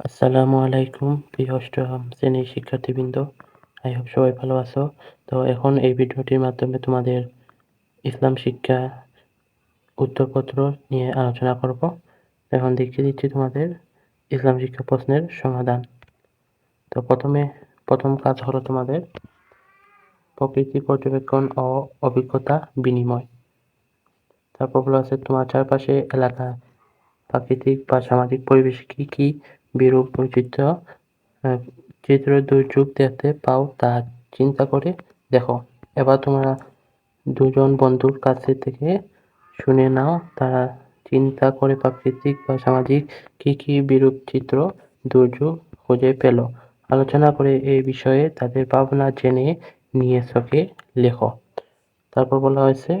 আসসালামু আলাইকুম, প্রিয় অষ্টম শ্রেণির শিক্ষার্থীবৃন্দ। আই হোপ সবাই ভালো আছো। তো এখন এই ভিডিওটির মাধ্যমে তোমাদের ইসলাম শিক্ষা উত্তরপত্র নিয়ে আলোচনা করব। এখন দেখিয়ে দিচ্ছি তোমাদের ইসলাম শিক্ষা প্রশ্নের সমাধান। তো প্রথমে, প্রথম কাজ হলো তোমাদের প্রকৃতি, পর্যবেক্ষণ ও অভিজ্ঞতা বিনিময়। তারপর বলা আছে তোমার চারপাশে এলাকা, প্রাকৃতিক বা সামাজিক পরিবেশ কী কী বিরূপ বৈচিত্র্য চিত্র দুর্যোগ দেখতে পাও তা চিন্তা করে দেখো। এবার তোমরা দুজন বন্ধুর কাছে থেকে শুনে নাও, তারা চিন্তা করে প্রাকৃতিক বা সামাজিক কী কী বিরূপ চিত্র দুর্যোগ খুঁজে পেল। আলোচনা করে এই বিষয়ে তাদের ভাবনা জেনে নিয়ে চোখে লেখো। তারপর বলা হয়েছে,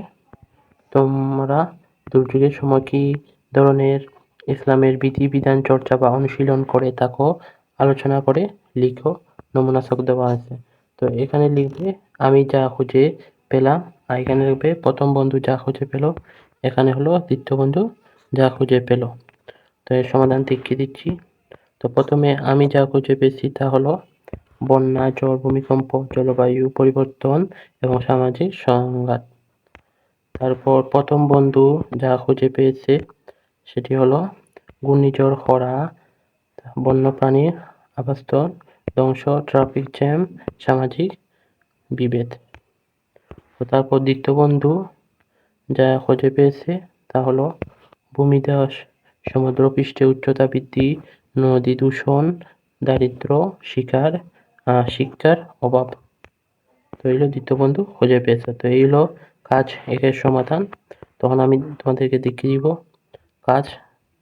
তোমরা দুর্যোগের সময় কী ধরনের ইসলামের বিধিবিধান চর্চা বা অনুশীলন করে থাকো আলোচনা করে লিখো, নমুনা ছক দেওয়া আছে। তো এখানে লিখবে, আমি যা খুঁজে পেলাম, আর এখানে লিখবে, প্রথম বন্ধু যা খুঁজে পেল, এখানে হলো দ্বিতীয় বন্ধু যা খুঁজে পেল। তো এর সমাধান দেখিয়ে দিচ্ছি। তো প্রথমে, আমি যা খুঁজে পেয়েছি তা হলো বন্যা ঝড় ভূমিকম্প, জলবায়ু পরিবর্তন এবং সামাজিক সংঘাত। তারপর, প্রথম বন্ধু যা খুঁজে পেয়েছে সেটি হলো ঘূর্ণিঝড় খরা বন্যপ্রাণীর আবাসস্থল, ধ্বংস, ট্রাফিক জ্যাম, সামাজিক বিভেদ। তারপর দ্বিতীয় বন্ধু যা খুঁজে পেয়েছে তা হলো ভূমিধস সমুদ্রপৃষ্ঠে উচ্চতা বৃদ্ধি, নদী দূষণ, দারিদ্র, শিকার শিক্ষার অভাব। তো এই হলো দ্বিতীয় বন্ধু খুঁজে পেয়েছে। তো এই হলো কাজ একের সমাধান। তখন আমি তোমাদেরকে দেখিয়ে দিব কাজ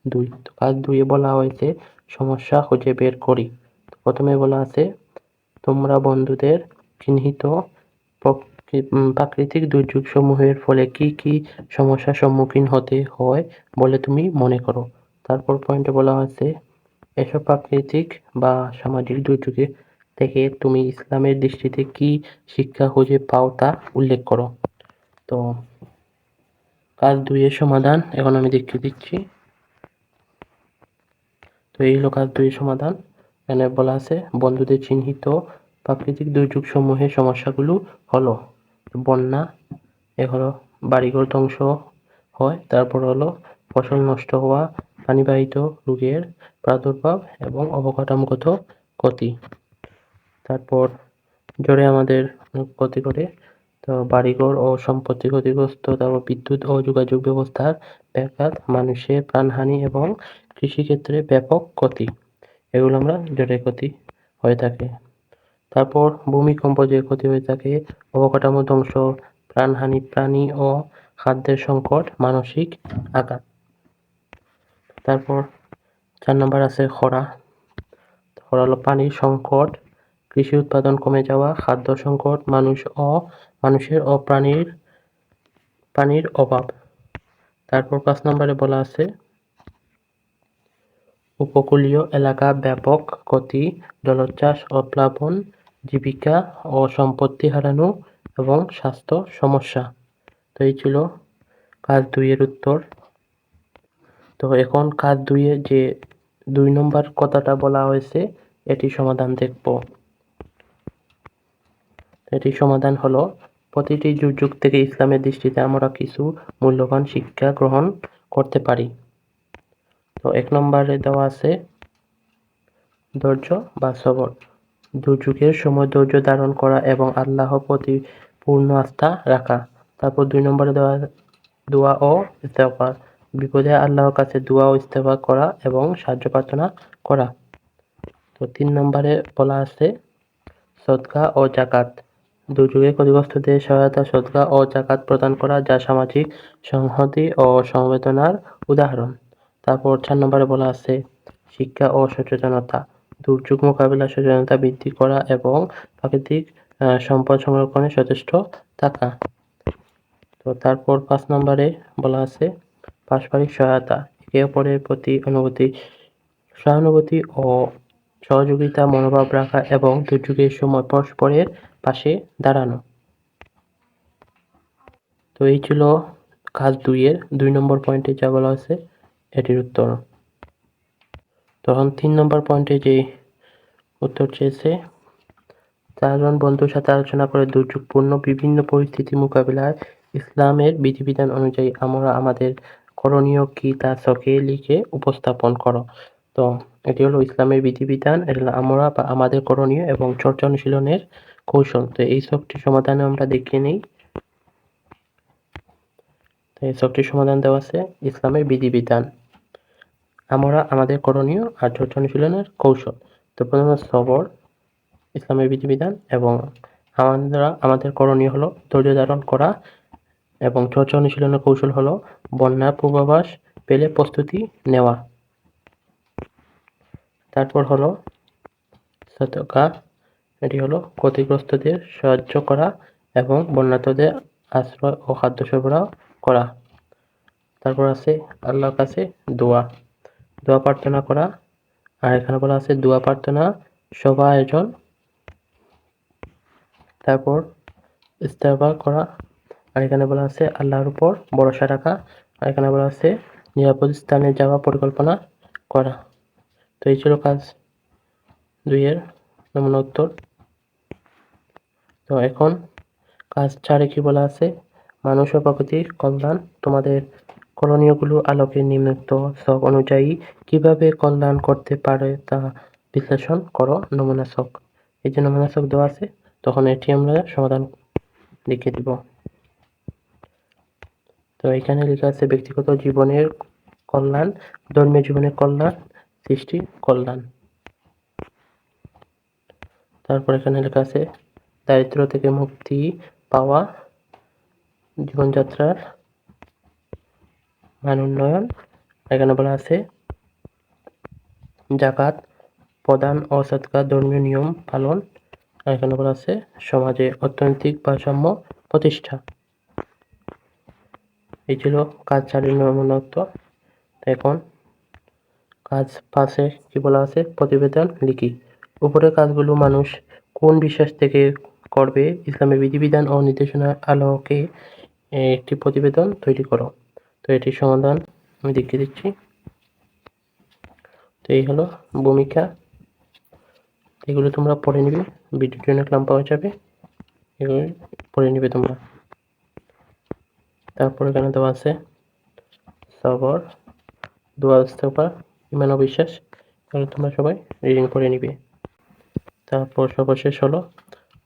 দুই, তো কাজ দুইয়ে বলা হয়েছে, সমস্যা খুঁজে বের করি। প্রথমে বলা আছে, তোমরা বন্ধুদের চিহ্নিত প্রাকৃতিক দুর্যোগ সমূহের ফলে কি কি সমস্যার সম্মুখীন হতে হয় বলে তুমি মনে করো? তারপর পয়েন্টে বলা হয়েছে, এসব প্রাকৃতিক বা সামাজিক দুর্যোগে থেকে তুমি ইসলামের দৃষ্টিতে কি শিক্ষা খুঁজে পাও তা উল্লেখ করো। তো কাজ দুইয়ের সমাধান, এখন আমি দেখিয়ে দিচ্ছি। তো এই হলো কাজ দুইয়ের সমাধান। এখানে বলা আছে, বন্ধুদের চিহ্নিত প্রাকৃতিক দুর্যোগ সমূহের সমস্যাগুলো হলো বন্যা, এ হলো বাড়িঘর ধ্বংস হয়, তারপর হলো ফসল নষ্ট হওয়া, পানিবাহিত রোগের প্রাদুর্ভাব এবং অবকাঠামোগত ক্ষতি। তারপর জ্বরে আমাদের ক্ষতি করে তো বাড়িঘর ও সম্পত্তি ক্ষতিগ্রস্ত, তারপর বিদ্যুৎ ও যোগাযোগ ব্যবস্থার ব্যাঘাত, মানুষের প্রাণহানি এবং কৃষিক্ষেত্রে ব্যাপক ক্ষতি। এগুলো আমরা জ্বরের ক্ষতি হয়ে থাকে। তারপর ভূমিকম্প যে ক্ষতি হয়ে থাকে, অবকাঠামো ধ্বংস, প্রাণহানি, প্রাণী ও খাদ্যের সংকট, মানসিক আঘাত। তারপর চার নম্বর আছে খরা। খরা হলো পানির সংকট কৃষি উৎপাদন কমে যাওয়া, খাদ্য সংকট, মানুষ ও মানুষের ও প্রাণীর পানির অভাব। তারপর পাঁচ নম্বরে বলা আছে, উপকূলীয় এলাকা ব্যাপক ক্ষতি, জলোচ্ছ্বাস ও প্লাবন জীবিকা ও সম্পত্তি হারানো এবং স্বাস্থ্য সমস্যা। তো এই ছিল কাজ দুইয়ের উত্তর। তো এখন কাজ দুইয়ে যে দুই নম্বর কথাটা বলা হয়েছে, এটি সমাধান দেখব। এটি সমাধান হলো। প্রতিটি যুগ থেকে ইসলামের দৃষ্টিতে আমরা কিছু মূল্যবান শিক্ষা গ্রহণ করতে পারি। তো এক নম্বরে দেওয়া আছে, ধৈর্য বা সবর। দুর্যোগের সময় ধৈর্য ধারণ করা এবং আল্লাহ প্রতি পূর্ণ আস্থা রাখা। তারপর দুই নম্বরে দেওয়া, দোয়া ও ইস্তেফার বিপদে আল্লাহর কাছে দোয়া ও ইস্তেফা করা এবং সাহায্য প্রার্থনা করা। তো তিন নম্বরে বলা আছে, সদকা ও জাকাত দুর্যোগে ক্ষতিগ্রস্তদের সহায়তা, সদকা ও জাকাত প্রদান করা যা সামাজিক সংহতি ও সমবেদনার উদাহরণ। তারপর চার নম্বরে বলা আছে, শিক্ষা ও সচেতনতা। দুর্যোগ মোকাবিলা, সচেতনতা বৃদ্ধি করা এবং প্রাকৃতিক সম্পদ সংরক্ষণে সচেষ্ট থাকা তো তারপর পাঁচ নম্বরে বলা আছে, পারস্পরিক সহায়তা। একে অপরের প্রতি অনুভূতি, সহানুভূতি ও সহযোগিতা, মনোভাব রাখা এবং দুর্যোগের সময় পরস্পরের পাশে দাঁড়ানো। তো এই ছিল কাজ দুইয়ের। দুই নম্বর পয়েন্টে যা বলা আছে এটির উত্তর। তখন তিন নম্বর পয়েন্টে যে উত্তর চেয়েছে, চারজন বন্ধুর সাথে আলোচনা করে দুর্যোগপূর্ণ বিভিন্ন পরিস্থিতি মোকাবিলায় ইসলামের বিধিবিধান অনুযায়ী আমরা আমাদের করণীয় কি তা ছকে লিখে উপস্থাপন করো। তো এটি হলো ইসলামের বিধিবিধান, এটা হলো আমরা বা আমাদের করণীয় এবং চর্চা অনুশীলনের কৌশল। তো এই সবটি সমাধানে আমরা দেখিয়ে নিই। তো এই ছকটির সমাধান দেওয়া আছে ইসলামের বিধিবিধান। আমরা আমাদের করণীয় আর চর্চা অনুশীলনের কৌশল। তো প্রথমে সবর, ইসলামের বিধিবিধান এবং আমরা আমাদের করণীয় হলো ধৈর্য ধারণ করা এবং চর্চা অনুশীলনের কৌশল হলো বন্যার পূর্বাভাস পেলে প্রস্তুতি নেওয়া। তারপর হলো সতকা এটি হলো ক্ষতিগ্রস্তদের সাহায্য করা এবং বন্যাতদের আশ্রয় ও খাদ্য সরবরাহ করা। তারপর আছে আল্লাহর কাছে দোয়া। দোয়া প্রার্থনা করা। আর এখানে বলা আছে দোয়া প্রার্থনা, সভা আয়োজন। তারপর ইস্তেগফার করা। আর এখানে বলা আছে আল্লাহর উপর ভরসা রাখা। আর এখানে বলা আছে নিরাপদ স্থানে যাওয়া পরিকল্পনা করা। তো এই ছিল কাজ দুইয়ের নমুনা উত্তর। তো এখন কাজ চারে কি বলা আছে? মানুষ ও প্রকৃতির কল্যাণ। তোমাদের করণীয়গুলো আলোকে নিম্নোক্ত শখ অনুযায়ী কীভাবে কল্যাণ করতে পারে তা বিশ্লেষণ করো নমুনা শখ এই যে নমুনা শখ দেওয়া আছে, তখন এটি আমরা সমাধান লিখে দিব। তো এখানে লেখা আছে ব্যক্তিগত জীবনের কল্যাণ, ধর্মীয় জীবনের কল্যাণ সৃষ্টি, কল্যাণ। তারপর এখানে লেখা আছে দারিদ্র থেকে মুক্তি পাওয়া জীবনযাত্রার মান উন্নয়ন। এখানে বলা আছে, জাকাত, প্রদান ও সৎকার ধর্মীয় নিয়ম পালন। এখানে বলা আছে, সমাজে অর্থনৈতিক ভারসাম্য প্রতিষ্ঠা। এই ছিল কাজ চালিয়ে নমুনত্ব এখন কাজ পাশে কি বলা আছে? প্রতিবেদন, লিখি। উপরের কাজগুলো মানুষ কোন বিশ্বাস থেকে করবে? ইসলামের বিধিবিধান ও নির্দেশনার আলোকে একটি প্রতিবেদন তৈরি করো। তো এটির সমাধান আমি দেখিয়ে দিচ্ছি। তো এই হলো ভূমিকা। এগুলো তোমরা পড়ে নিবে। ভিডিওটি অনেক লম্বা হয়ে যাবে। এগুলো পড়ে নিবে তোমরা। তারপরে এখানে দেওয়া আছে, সবর, দোয়া ইস্তফা ইমান ও বিশ্বাস। এগুলো তোমরা সবাই রিডিং করে নিবে। তারপর সর্বশেষ হলো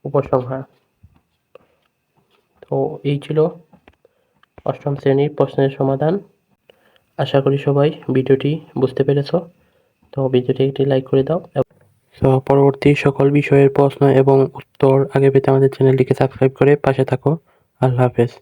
উপসংহার। তো এই ছিল অষ্টম শ্রেণির প্রশ্নের সমাধান। আশা করি সবাই ভিডিওটি বুঝতে পেরেছ। তো ভিডিওটি একটি লাইক করে দাও। তো পরবর্তী সকল বিষয়ের প্রশ্ন এবং উত্তর আগে পেতে আমাদের চ্যানেলটিকে সাবস্ক্রাইব করে পাশে থাকো। আল্লাহ হাফেজ।